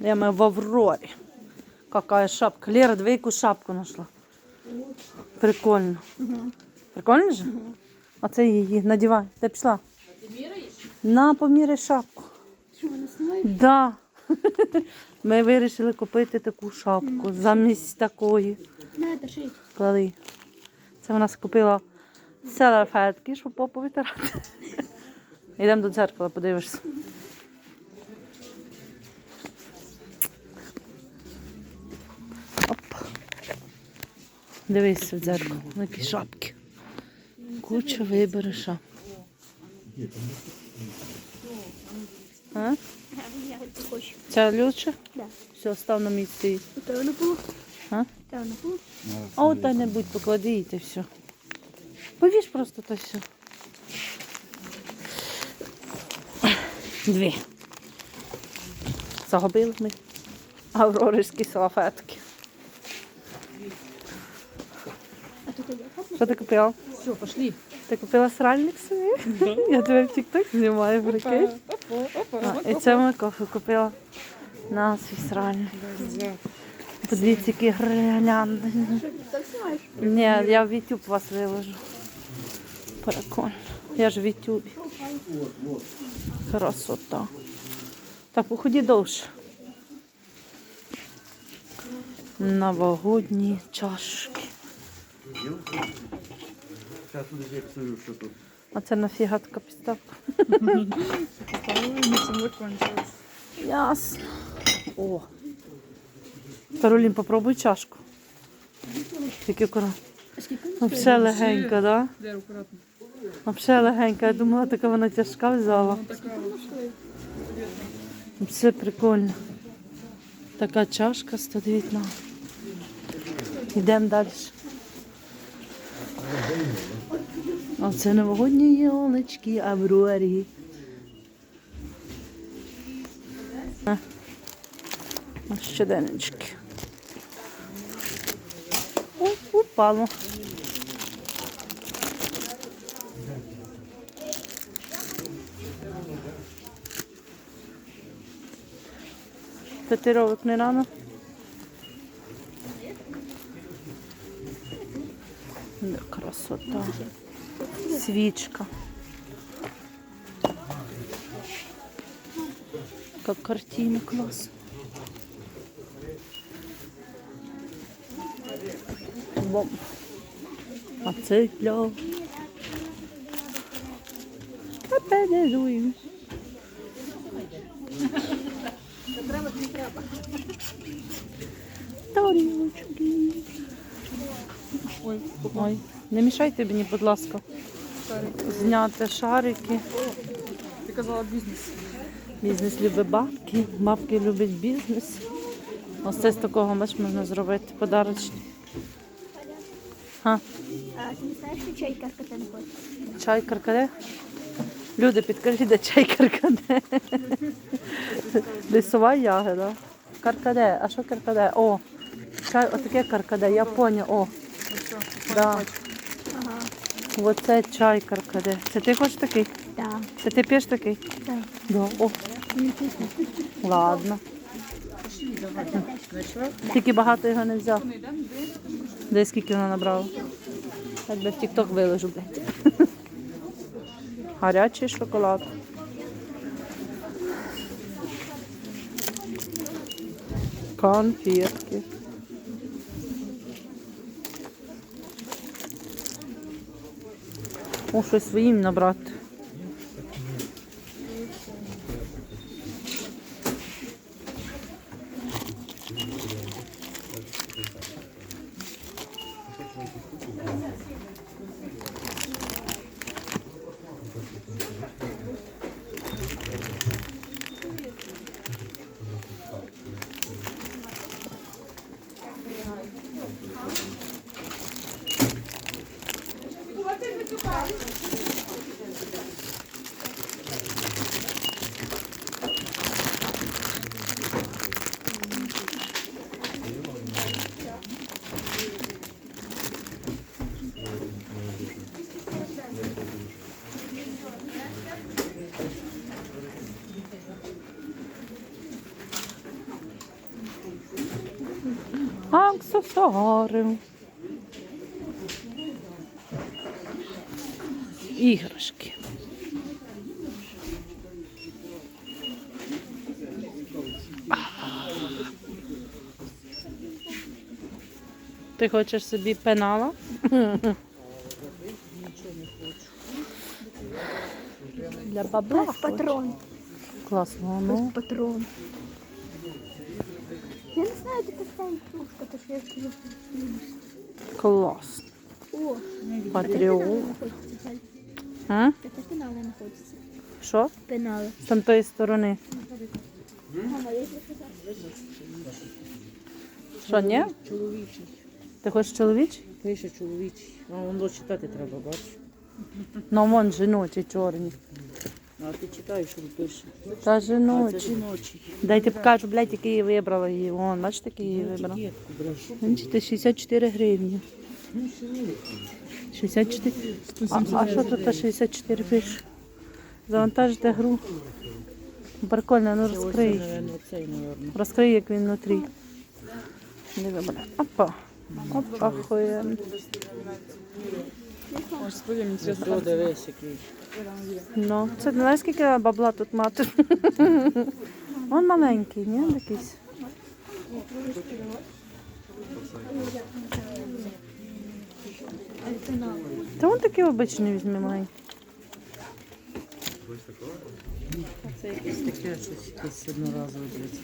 Я ми в Аврорі. Какая шапка. Лера, диви, яку шапку знайшла. Прикольно. Прикольно же? Оце її. Надівай. Де пішла? На, поміряй шапку. Що вона? Да. Ми вирішили купити таку шапку замість такої. Клади. Це вона скупила селефетки, щоб попу витирати. Йдемо до дзеркала, подивишся. Дивись в дзеркало, на які шапки. Куча вибери шапку. А? Ця люча? Да. Все, став на місці. Та. А? Та. А от небудь поклади і те все. Повіж просто то все. Дві. Загубили ми аврорівські салфетки. А тут я Що ти купила? Все, пошли. Ти купила сральник собі? Я тебе в тік знімаю, прикинь. І це ми кофе купила на свій сральник. Подивіться, які знімаєш? Ні, я в YouTube вас виложу. Прикольно. Я ж в YouTube. Красота. Так, поході довше. Новогодні чашки. Сейчас тут я псую, что тут. А це нафіга така підставка? Ясно. О. Каролін, попробуй чашку. Тільки акуратно. А скільки? Легенька, так? Да? Де акуратно. Легенька. Я думала, така вона тяжка взяла. Ну. Все прикольно. Така чашка 119. Йдемо далі. Оце новогодні ялочки Аврорі. А. Ось Щоденнички. О, упало. Татировок не рано. Красота. Свічка. Как картина класс. Бом. А це для. Капелюємо. Тарілочки. Ой, Ой, не мішайте мені, будь ласка. Зняти шарики. Ти казала бізнес. Бізнес любить бабки, бабки люблять бізнес. Ось це з такого бач, можна зробити подарочні. А, ти не знаєш, що чай каркати не хоче? чай каркаде? Люди, підкажіть, де чай каркаде. Лісова ягода. Каркаде. А що каркаде? О, чай, отаке каркаде, я поняла. О, да. Оце чай каркаде. Це ти хочеш такий? Так. Це ти п'єш такий? Так. Да. О, ладно. Тільки багато його не взяв. Де скільки вона набрала? Так би в тік-ток виложу, блядь. Гарячий шоколад. Конфетки. Щось своїм набрати. Аксесуари. Іграшки. Ти хочеш собі пенала? Для бабла. Патрон. Класно, ну. Патрон. Я не знаю, де така ігрушка, то що я скажу. Клас. О, знаходиться. А? Це пенали знаходиться. Що? Пенали. Там тої сторони. Що, ні? Чоловічий. Ти хочеш чоловічий? Пише чоловічий. А воно читати треба, бачиш. Ну, вон жіночі чорні. А ти читаєш, що пише. Та А це жіночі. Дайте покажу, блядь, який я вибрала її. Вон, бачите, який я її вибрала. Бачите, 64 гривні. 64. А, а що тут та 64 пише? Завантажите гру. Прикольно, ну ось, розкрий. Розкрий, як він внутрі. Не вибирай. Опа. Опа. Ось Ось цього дивись, який. Ну, це не знаєш, скільки бабла тут мати. Він маленький, ні, якийсь. Та він такий обичний візьми маленький. Це якесь таке щось якесь одноразове. дивіться.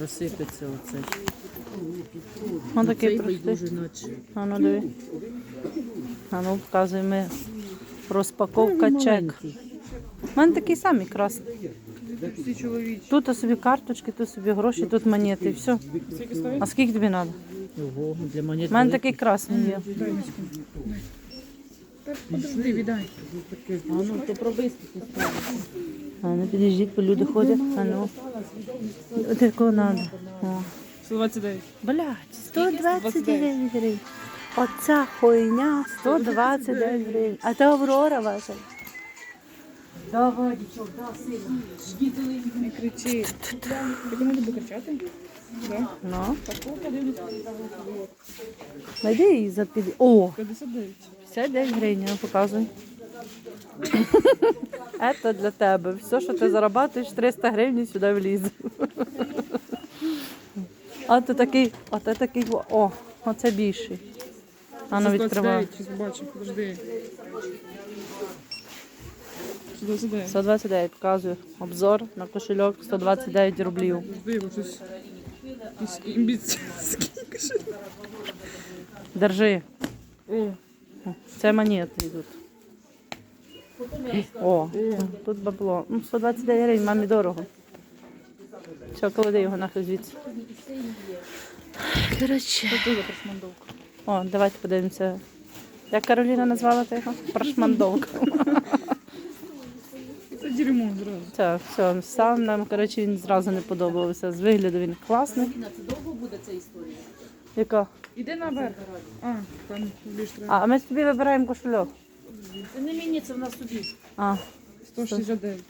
Розсипеться оцей. Він такий простий. наче. А ну диви. А ну показуй ми. Розпаковка чек. У мене такий самий красний. Всі чоловічі. Тут собі карточки, тут собі гроші, тут монети. і Все. А скільки тобі треба? Ого, для. У мене такий красний є. Подожди, віддай. А ну, то пробистити. А ну підождіть, бо люди ходять. А ну. От якого треба. О. 129. Блядь, 129 гривень. Оця хуйня 129 гривень. А це Аврора ваша. Не кричи. Ти не кричати? Да. Ну. Найди її за під... О, 59. 59 гривень, я показуй. Це для тебе. Все, що ти заробляєш, 300 гривень сюди влізе. А ти такий, а ти такий, о, оце більший. А ну відкривай. 129, подожди. 129. 129 показую. Обзор на кошельок 129 рублів. Кошелек. Держи. Це монети йдуть. О, тут бабло. Ну, 129 гривень, мамі дорого. Все, клади його нахуй звідси. Коротше. О, давайте подивимося. Як Кароліна назвала ти його? Прошмандовка. Це дерьмо зразу. Це все, сам нам, коротше, він зразу не подобався. З вигляду він класний. Це довго буде ця історія? Яка? Іди наверх. А, там більш А, треба. а ми тобі вибираємо кошельок. Це не мені, це в нас тобі. А, 169.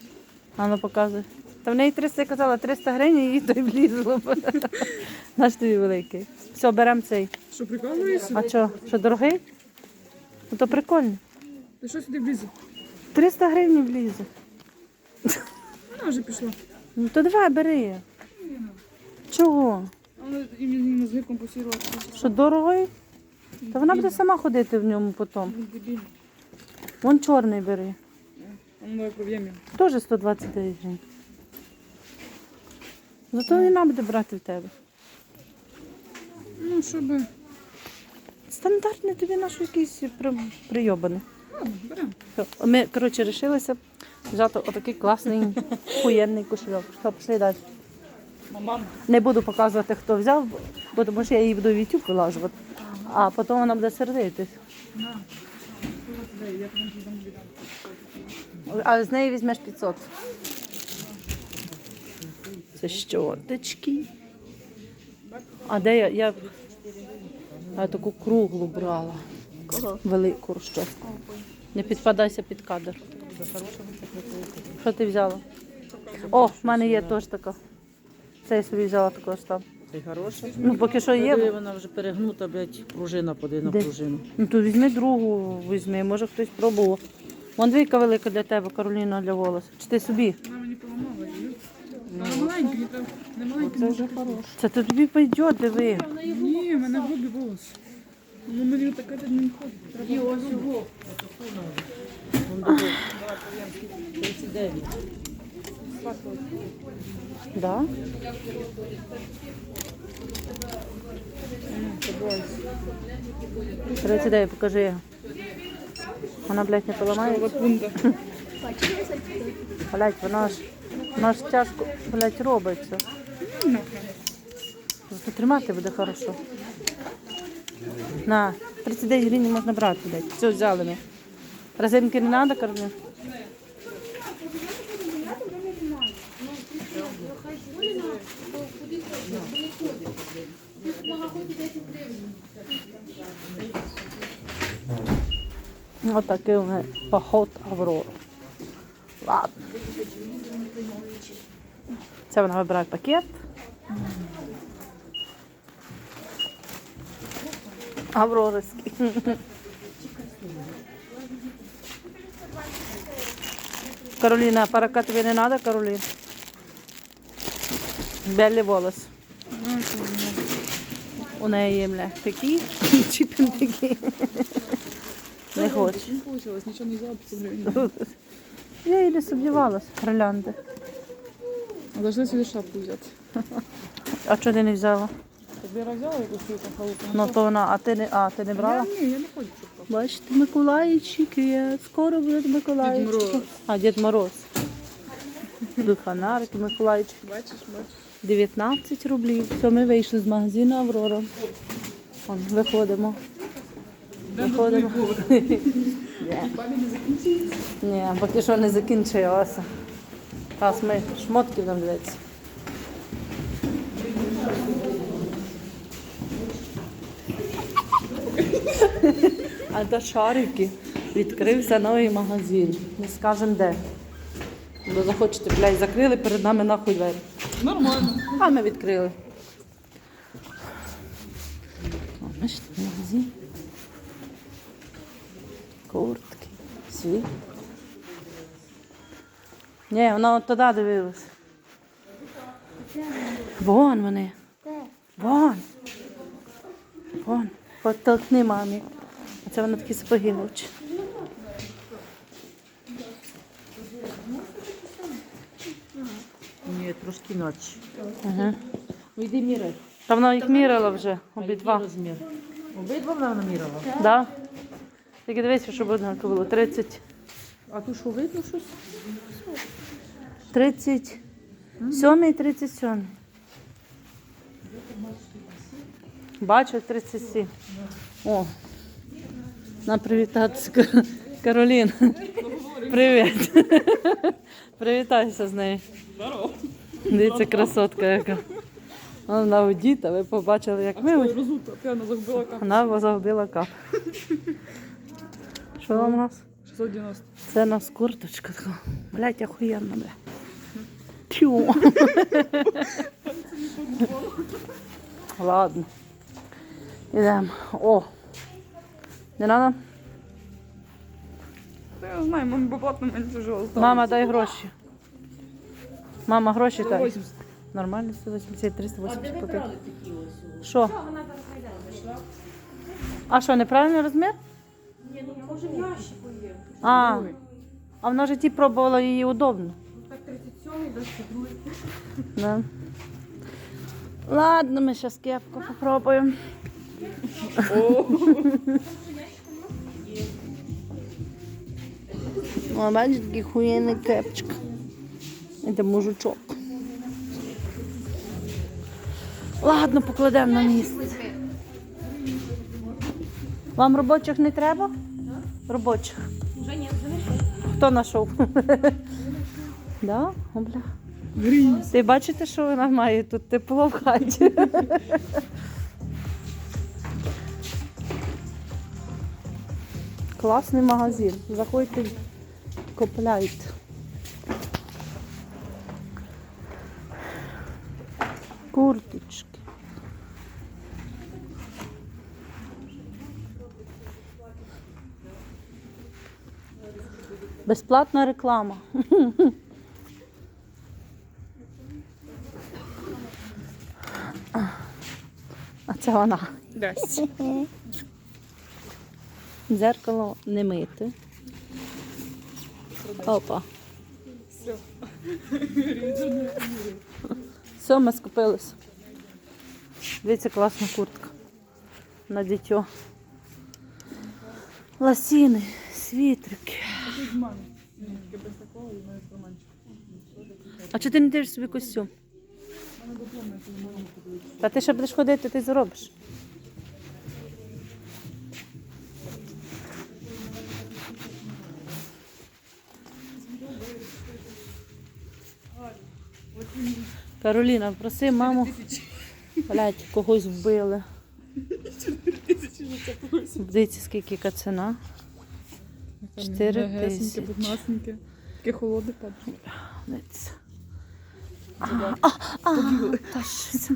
а ну показуй. Та в неї 300, я казала, 300 гривень і їй то й влізло. б. Наш тобі великий. Все, беремо цей. Що, прикалуєшся? А що, що дорогий? Ну то прикольно. Ти що сюди влізе? 300 гривень влізе. Вона вже пішла. Ну то давай бери. Чого? Мозги компенсувати. Що дорогий? Та вона буде сама ходити в ньому потім. Він. Вон чорний бери. Ну Теж 129 гривень. Зато не буде брати в тебе. Ну, щоб... Стандартний тобі наш якийсь при... прийобаний. Беремо. Ми, коротше, вирішилися взяти отакий класний хуєнний кошельок. Все, пішли далі. Не буду показувати, хто взяв, бо тому що я її буду в YouTube вилажувати. А потім вона буде сердитись. А з неї візьмеш 500. Це щоточки. А де я? Я, я таку круглу брала. Кого? Велику розчоску. Не підпадайся під кадр. Що ти взяла? О, в мене є теж така. Це я собі взяла також там. Та й хороша. Ну, поки що Диви, є. вона вже перегнута, блядь, пружина, поди на Де? пружину. Ну то візьми другу, візьми, може хтось пробував. Вон двійка велика для тебе, Кароліна для волосся. Чи ти собі? Вона мені поламала її. Вона маленька, не треба. Не маленька. Це вже хороше. Це то тобі пойде, диви. Ні, в мене грубі волос. Ну мені така не ходить. І ось його. Вон диви. Давай пов'ємо, скільки? 39. Да? Тридцять дев'ять, покажи. Вона, блядь, не тут. Блядь, вона ж, вона ж тяжко, блядь, робиться. Зато тримати буде хорошо. На, 39 гривень можна брати, блядь. Все взяли ми. Резинки не треба, Каролін? Ось такий у мене поход Аврора. Ладно. Це вона вибирає пакет. Аврорський. Кароліна, парака тобі не треба, Каролін? Белі волос. У неї є, бля, такі, чіпін такі. Не хоче. Не вийшло, нічого не взяла 500 гривень. Я і не сумнівалась, гірлянди. Должна собі шапку взяти. А чого ти не взяла? Тобі я взяла якусь там халупу. Ну то вона, а ти не, а, ти не брала? Ні, я не хочу. Бачите, Миколайчик є. Скоро буде Миколайчик. Дід Мороз. А, Дід Мороз. Духанарик, Миколайчик. Бачиш, бачиш. 19 рублів. Все, ми вийшли з магазину Аврора. Вон, виходимо. Виходимо. Ні. Ні, поки що не закінчилося. Зараз ми шмотки будемо дивитися. А до шарики відкрився новий магазин. Не скажемо де. Бо захочете, блядь, закрили перед нами нахуй двері. Нормально. А ми відкрили. Бачите, магазин. Куртки. Свій. Ні, вона от туди дивилась. Вон вони. Вон. Вон. Подтолкни мамі. А це вона такі сапоги хоче. Трошки ночі. Ага. Ну йди міряй. Та вона їх міряла вже, обидва. Розмір? Обидва вона намірила? Да? Тільки дивися, щоб однаково було. 30. А тут що, видно щось? 37 і 37. Бачу 37. О. Нам привітатися Каролін. Привіт. Привітайся з нею. Здорово. Дивіться, красотка яка. Вона одіта, ви побачили, як ми. Ой, розута, п'яна загубила капу. Вона загубила кап. Що у нас? 690. Це у нас курточка така. Блять, охуєнна, бля. Тю. Ладно. Ідемо. О. Не надо? Та я знаю, мамі бабат на мені тяжело стало. Мама, дай гроші. Мама, гроші. 180. Нормально, 180, 380 платити. Що? А що, неправильний розмір? Ні, ну може в ящику є. А, а вона ж ті пробувала її удобно. Так 37 да. Ладно, ми зараз кепку попробуємо. О, бачиш, такий хуєнний кепчик. Це мужичок. Ладно, покладемо на місце. Вам робочих не треба? Робочих. Вже ні, Хто знайшов? да? О, бля. Ти бачите, що вона має тут тепло в хаті? Класний магазин. Заходьте, купляйте. курточки. Безплатна реклама. А це вона. Дасть. Дзеркало не мити. Опа. Все. Все, ми скупилися. Дивіться, класна куртка. На дитё. Ласіни, світрики. А чого ти не дивишся собі костюм? Та ти ще будеш ходити, ти заробиш. Кароліна, проси маму. Блять, когось вбили. Дивіться, скільки яка ціна. Чотири тисячі. Буднасненьке. Таке там. Дивіться. А, а, а, та що?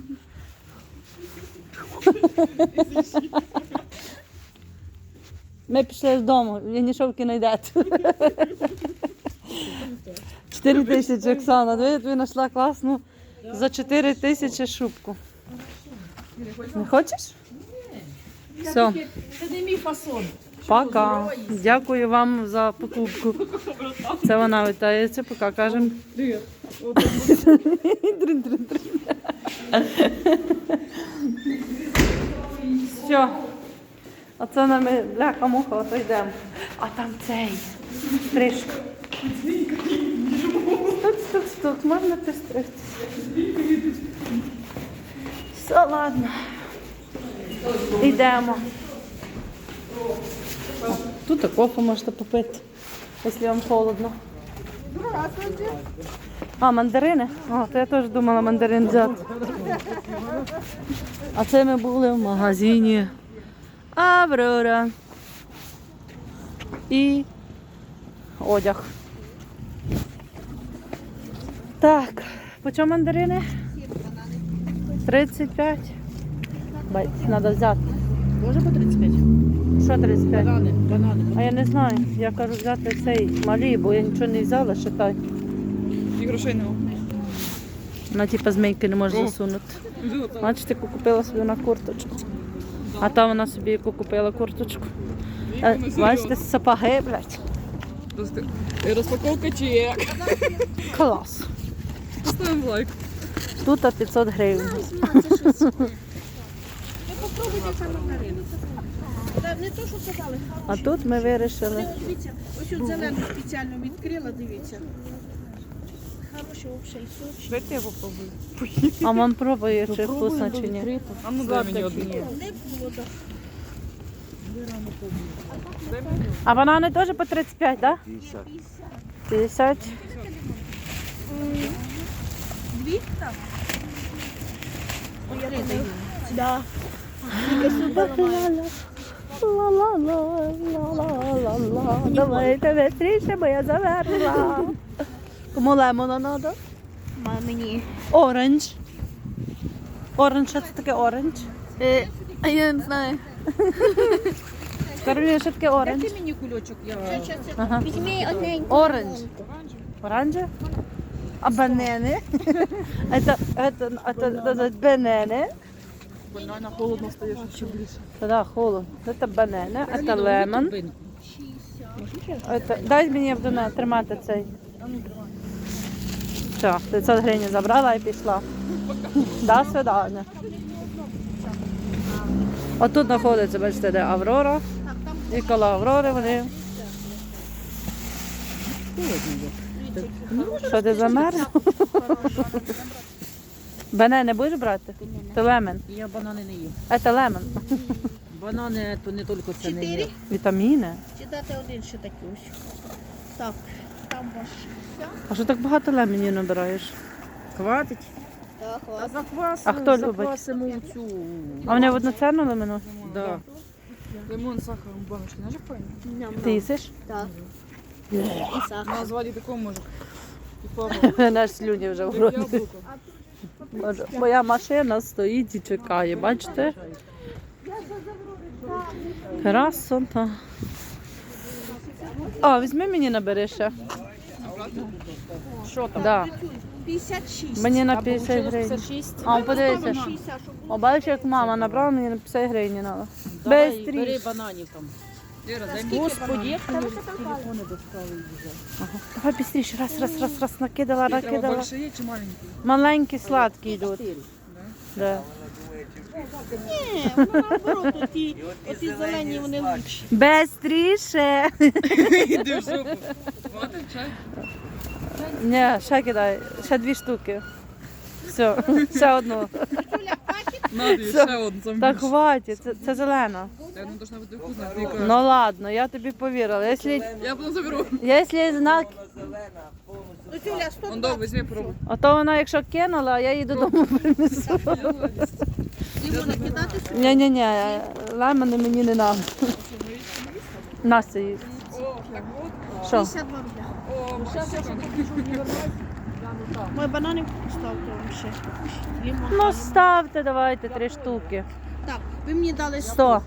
Ми пішли додому, я нічого не йдете. Чотири тисячі, Оксана. Диви, тобі знайшла класну за чотири тисячі шубку. Не хочеш? Все. Це не мій фасон. Пока. Дякую вам за покупку. Це вона вітається, пока кажемо. Все. Оце нам ми бляха муха, ото йдемо. А там цей. Стрижка. Стук, стук, стук, можна пристригтися. Все, ладно. Йдемо. Тут і кофе можете попити, якщо вам холодно. А, мандарини? О, то я теж думала мандарин взяти. А це ми були в магазині Аврора. І одяг. Так, по чому мандарини? 35. Бать, треба взяти. Може по 35? Що 35? Банани, банани. А я не знаю. Я кажу взяти цей малий, бо я нічого не взяла, считай. І грошей нема. Вона типа змійки не може засунути. Бачите, яку купила собі на курточку. А там вона собі яку купила курточку. Е, Бачите, сапоги, блядь. Розпаковка чи як? Клас. Поставимо лайк. Тут 500 гривень. Попробуйте це мандарину. Та не то, що казали, А тут ми вирішили. дивіться, ось тут зелену спеціально відкрила, дивіться. Хороші взагалі сочі. Дайте я попробую. А вам пробує, чи вкусно, чи ні. А ну дай мені одну. Не було, так. А банани теж по 35, так? 50. 50. Ой, я не даю. Да. Ла-ла-ла-ла-ла-ла-ла. Давайте швидше, бо я завершила. Кому лемона треба? Мені. Оранж. Оранж, що це таке оранж? Е, а я не знаю. Кароліна, що таке оранж? Дайте мені кульочок, я... Ага. Візьми одненьку. Оранж. Оранжі? А банани? Это, это, это, это бананы. Банана холодно стає ще більше. Да, холодно. Это банани, это лемон. Тобинку. Это, дай мені буду на- тримати цей. Все, 500 гривень забрала і пішла. До свидання. Отут знаходиться, бачите, де Аврора. І коло Аврори вони. Що ти замерз? Банани будеш брати? Це лемон. Я банани не їм. Це лемон. Банани то не тільки це не є. Чотири? Вітаміни. Чи дати один ще такий ось? Так, там ваш. А що так багато леменів набираєш? Хватить. Так, А ладно. заквасимо, А хто любить? заквасимо цю. А вони в одноцінну лемену? Да. Лимон з сахаром як. Ти їсиш? Так. І сахар. На зваді такого папа. Наш слюні вже в роті. Моя машина стоїть і чекає, бачите? Красота. А, візьми мені набери ще. Що там? Да. 56. Мені на 50 гривень. 56. А, подивися. 60, щоб було. О, бачиш, як мама набрала мені на 50 гривень надо. Давай, бери бананів там. Господи, як там телефони достали вже. Давай быстріше, раз, раз, раз, раз, накидала, Треба накидала. большие чи маленькі? Маленькі сладкі йдуть. Да. Ні, воно наоборот, оті, оті зелені, вони лучші. Бистріше. Іди в жопу. Чай? Ні, ще кидай, ще дві штуки. Все, ще одну. Надо і ще одну там Так більше. хватить, це, це зелена. Та вона должна бути вкусна. Ти яка? Ну ладно, я тобі повірила. Якщо, Я потім заберу. якщо знак, Ну, Юля, 100 Он до, візьми а то вона якщо кинула, я її додому принесу. Йому накидати сюди. Ні-ні-ні, лаймани мені не треба. Настя їсть. О, так от. Що? 52 рубля. О, Мої банани ставте вам ще. Лимон. Ну ставте, давайте три штуки. Так, ви мені дали 100. Сто.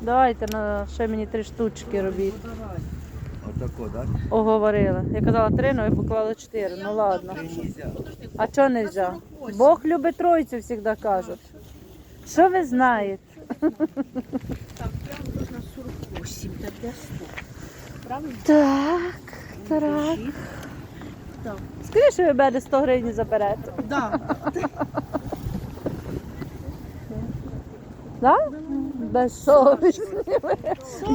Давайте на ще мені три штучки робіть. Отако, так? Оговорили. Я казала три, але ви поклали чотири. Ну ладно. А чого не можна? Бог любить тройцю, завжди кажуть. Що ви знаєте? Так, прямо можна 48, так для 100. Правильно? Так, так. Так. Скажи, що ви мене 100 гривень заберете. Да. Да? Безсовісні.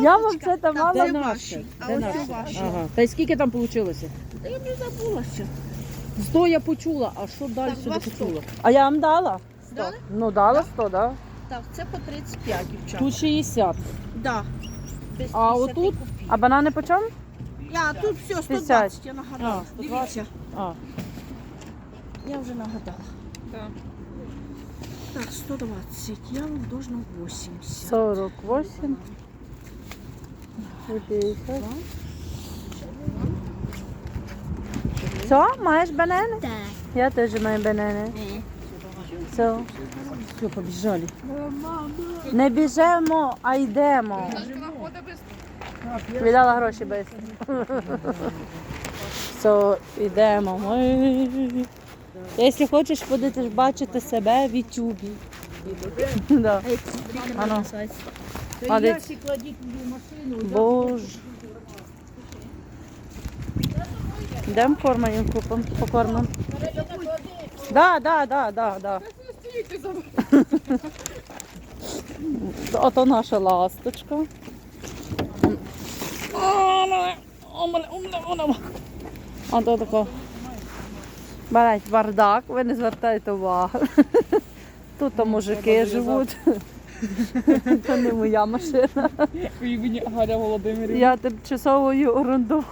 Я вам це там мала. наші? А Де ось наші? ваші. Ага. Та й скільки там вийшло? Та я не забулася. Сто я почула, а що далі Так, почула? А я вам дала? Дали? Ну, дала 100, да? Так, це по 35, дівчата. Тут 60. Да. Без А 50 отут? копійок. А банани по чому? Я тут все, 120, я нагадала. А, 120. Дивіться, А, я вже нагадала. Так. Так, 120, я вам должна 80. 48. 50. Все, маєш банани? Так. Я теж маю банани. Все. все, побіжали. Не біжемо, а йдемо. Віддала гроші без. Все, йдемо. Якщо хочеш, будеш бачити себе в Ютубі. Да. Ано. Боже. Йдемо корма їм купимо, покормимо. Да, да, да, да, да. Ото наша ласточка. А то тако. Блять, бардак, ви не звертайте увагу. Тут то мужики живуть. Це не моя машина. Галя Володимирівна. Я тимчасовою орендувала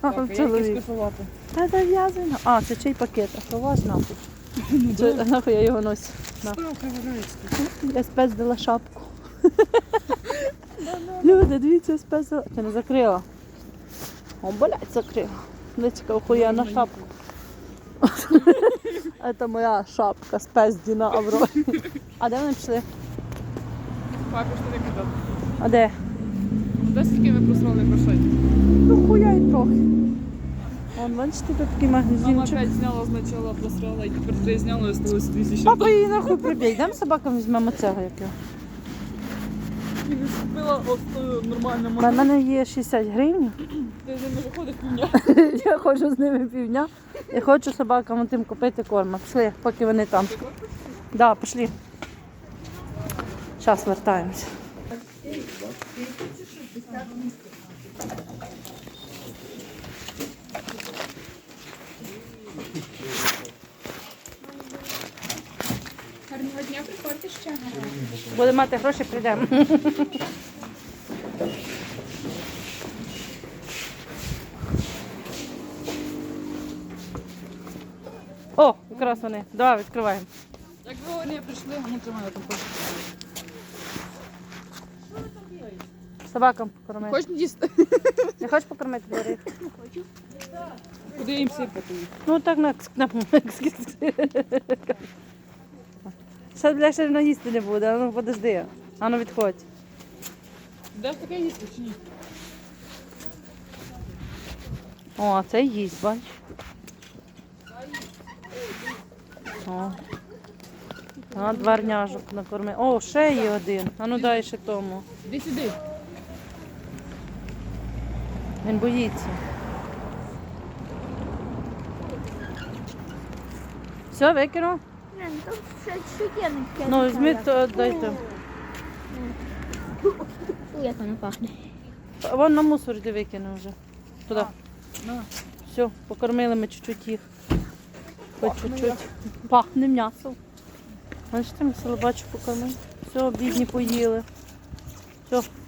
Так, а як чоловік. Та зав'язано. А, це чий пакет? А то ваш нахуй. Це, нахуй я його носю. Я спездила шапку. Люди, дивіться, спездила. Ти не закрила. О, блядь, закрила. Дивіться, охуєнна шапка. Це моя шапка спездіна Аврорі. А де вони пішли? Папі, що ти казав? А де? Де скільки ви просрали грошей? Ну хуя й трохи. Вон, бачите, тут такий Мама магазинчик. опять зняла спочатку, просрала, і тепер ти зняла і осталось тисяча. Папа її нахуй прибій. Йдемо собакам візьмемо цього якого. І не купила ось ту нормальну У мене є 60 гривень. Ти з ними виходиш півня. Я хочу з ними півдня. Я хочу собакам тим купити корма. Пішли, поки вони там. Да, пішли. Зараз вертаємося. Гарного дня, приходьте ще. Будемо мати гроші, прийдемо. О, якраз вони. Давай, відкриваємо. Якби вони прийшли, ну тримай там Собакам покормити. Хочеш їсти? Не хочеш покормити бери. Куди їм сипати? Ну так на на Ще, бля, ще воно їсти не буде, а ну подожди. А ну відходь. Де ж таке їсти чи ні? О, а це їсть, бач. О. А, дворняжок накорми. О, ще є один. А ну дай ще тому. Іди сюди. Він боїться. Все, викинув? Блин, тут все шокерники. Ну, візьми, то дайте. Фу, як воно пахне. Вон на мусор де викинув вже. Туди. Все, покормили ми чуть-чуть їх. Хоч чуть-чуть. Пахне м'ясо. Бачите, ми село бачу покормили. Все, бідні поїли. Все,